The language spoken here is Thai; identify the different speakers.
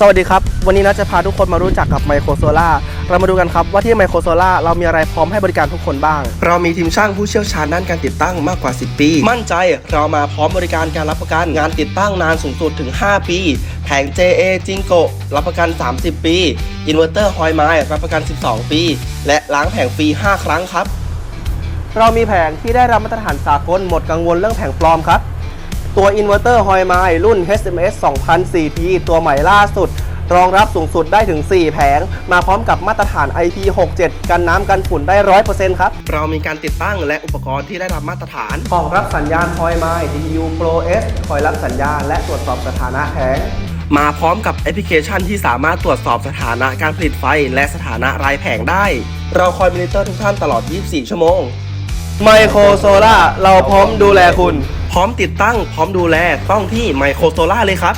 Speaker 1: สวัสดีครับ วันนี้นะจะพาทุกคนมารู้จักกับไมโครโซล่าเรามาดูกันครับว่าที่ไมโครโซล่าเรามีอะไรพร้อมให้บริการทุกคนบ้าง เรามีทีมช่างผู้เชี่ยวชาญด้านการติดตั้งมากกว่า 10 ปี มั่นใจเรามาพร้อมบริการการรับประกันงานติดตั้งนานสูงสุดถึง 5 ปี แผง JA จิงโกรับประกัน 30 ปีอินเวอร์เตอร์ฮอยไมรับประกัน 12 ปี และล้างแผงฟรี 5 ครั้งครับ เรามีแผงที่ได้รับมาตรฐานสากลหมดกังวลเรื่องแผงปลอมครับ ตัวอินเวอร์เตอร์ฮอยไมรุ่น HMS 2004T ตัวใหม่ล่าสุด รองรับสูงสุดได้ถึง 4 แผง มาพร้อมกับมาตรฐาน IP67 กันน้ำกันฝุ่นได้ 100%ครับ เรามีการติดตั้งและอุปกรณ์ที่ได้รับมาตรฐานกล่องรับสัญญาณฮอยไม DU Pro S คอยรับสัญญาณและตรวจสอบสถานะแผงมาพร้อมกับแอปพลิเคชันที่สามารถตรวจสอบสถานะการผลิตไฟ และสถานะรายแผงได้ เราคอยมอนิเตอร์ทุกท่านตลอด 24 ชั่วโมง ไมโครโซล่าเราพร้อมดูแลคุณพ ร้อมติดตั้งพร้อมดูแลต้องที่ไมโครโซล่าเลยครับ